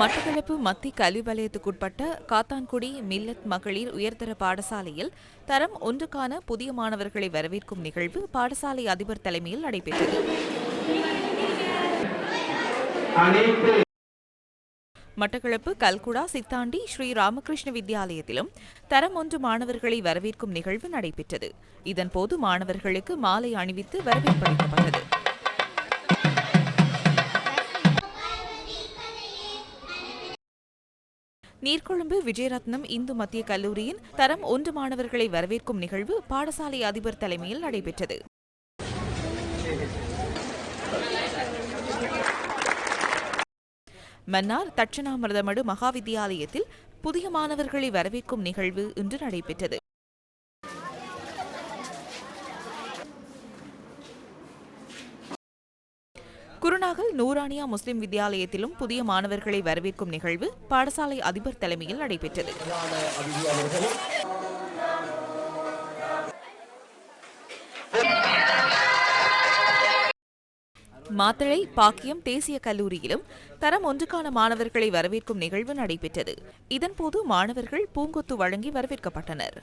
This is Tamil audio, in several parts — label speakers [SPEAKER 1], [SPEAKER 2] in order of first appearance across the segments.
[SPEAKER 1] மட்டக்களப்பு மத்தி கல்வி வலயத்துக்குட்பட்ட காத்தான்குடி மில்லத் மகளிர் உயர்தர பாடசாலையில் தரம் ஒன்றுக்கான புதிய மாணவர்களை வரவேற்கும் நிகழ்வு பாடசாலை அதிபர் தலைமையில் நடைபெற்றது. மட்டக்களப்பு கல்குடா சித்தாண்டி ஸ்ரீ ராமகிருஷ்ண வித்யாலயத்திலும் தரம் ஒன்று மாணவர்களை வரவேற்கும் நிகழ்வு நடைபெற்றது. இதன்போது மாணவர்களுக்கு மாலை அணிவித்து வரவேற்பளிக்கப்பட்டது நீர்கொழும்பு விஜயரத்னம் இந்து மத்திய கல்லூரியின் தரம் ஒன்று மாணவர்களை வரவேற்கும் நிகழ்வு பாடசாலை அதிபர் தலைமையில் நடைபெற்றது. மன்னார் தட்சிணாமிரதமடு மகாவித்தியாலயத்தில் புதிய மாணவர்களை வரவேற்கும் நிகழ்வு இன்று நடைபெற்றது. குருநாகல் நூரானியா முஸ்லிம் வித்யாலயத்திலும் புதிய மாணவர்களை வரவேற்கும் நிகழ்வு பாடசாலை அதிபர் தலைமையில் நடைபெற்றது. மாத்தளை பாக்கியம் தேசிய கல்லூரியிலும் தரம் ஒன்றுக்கான மாணவர்களை வரவேற்கும் நிகழ்வு நடைபெற்றது. இதன்போது மாணவர்கள் பூங்கொத்து வழங்கி வரவேற்கப்பட்டனர்.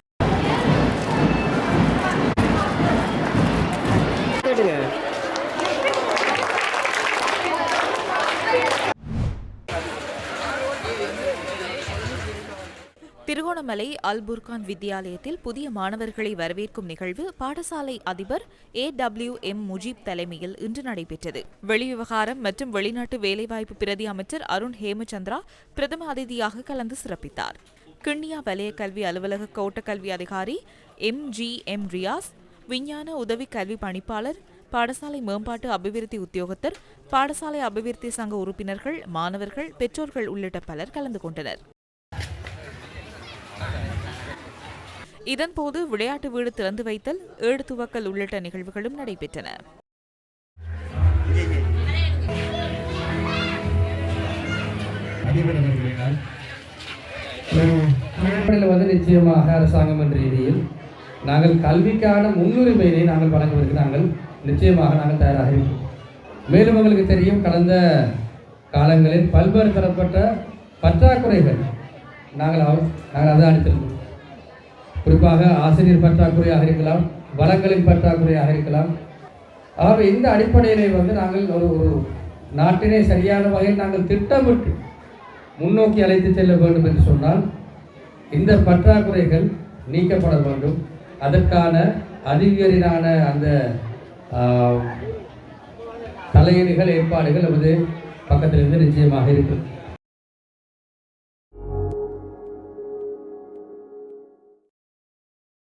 [SPEAKER 1] திருகோணமலை அல் புர்கான் வித்தியாலயத்தில் புதிய மாணவர்களை வரவேற்கும் நிகழ்வு பாடசாலை அதிபர் ஏ டபிள்யூ எம் முஜீப் தலைமையில் இன்று நடைபெற்றது. வெளிவிவகாரம் மற்றும் வெளிநாட்டு வேலைவாய்ப்பு பிரதி அமைச்சர் அருண் ஹேமச்சந்திரா பிரதம அதிதியாக கலந்து சிறப்பித்தார். கிண்ணியா வலய கல்வி அலுவலக கோட்ட கல்வி அதிகாரி எம் ஜி எம் ரியாஸ் விஞ்ஞான உதவி கல்வி பணிப்பாளர் பாடசாலை மேம்பாட்டு அபிவிருத்தி உத்தியோகத்தர் பாடசாலை அபிவிருத்தி சங்க உறுப்பினர்கள் மாணவர்கள் பெற்றோர்கள் உள்ளிட்ட பலர் கலந்து கொண்டனர். இதன்போது விளையாட்டு வீடு திறந்து வைத்தல் ஏடு துவக்கல் உள்ளிட்ட நிகழ்வுகளும் நடைபெற்றன.
[SPEAKER 2] வந்து நிச்சயமாக அரசாங்கம் என்ற ரீதியில் நாங்கள் கல்விக்கான முன்னுரிமையினை நாங்கள் வழங்குவதற்கு நாங்கள் நிச்சயமாக நாங்கள் தயாராக இருக்கிறோம். மேலும் உங்களுக்கு தெரியும் கடந்த காலங்களில் பல்வேறு தரப்பட்ட பற்றாக்குறைகள் நாங்கள் நாங்கள் அதை அளித்திருந்தோம் குறிப்பாக ஆசிரியர் பற்றாக்குறையாக இருக்கலாம் வளங்களின் பற்றாக்குறையாக இருக்கலாம். ஆகவே இந்த அடிப்படையிலே வந்து நாங்கள் ஒரு ஒரு நாட்டினை சரியான வகையில் நாங்கள் திட்டமிட்டு முன்னோக்கி அழைத்து செல்ல வேண்டும் என்று சொன்னால் இந்த பற்றாக்குறைகள் நீக்கப்பட வேண்டும். அதற்கான அதிகரிலான அந்த தலையீடுகள் ஏற்பாடுகள் நமது பக்கத்திலிருந்து நிச்சயமாக இருக்கும்.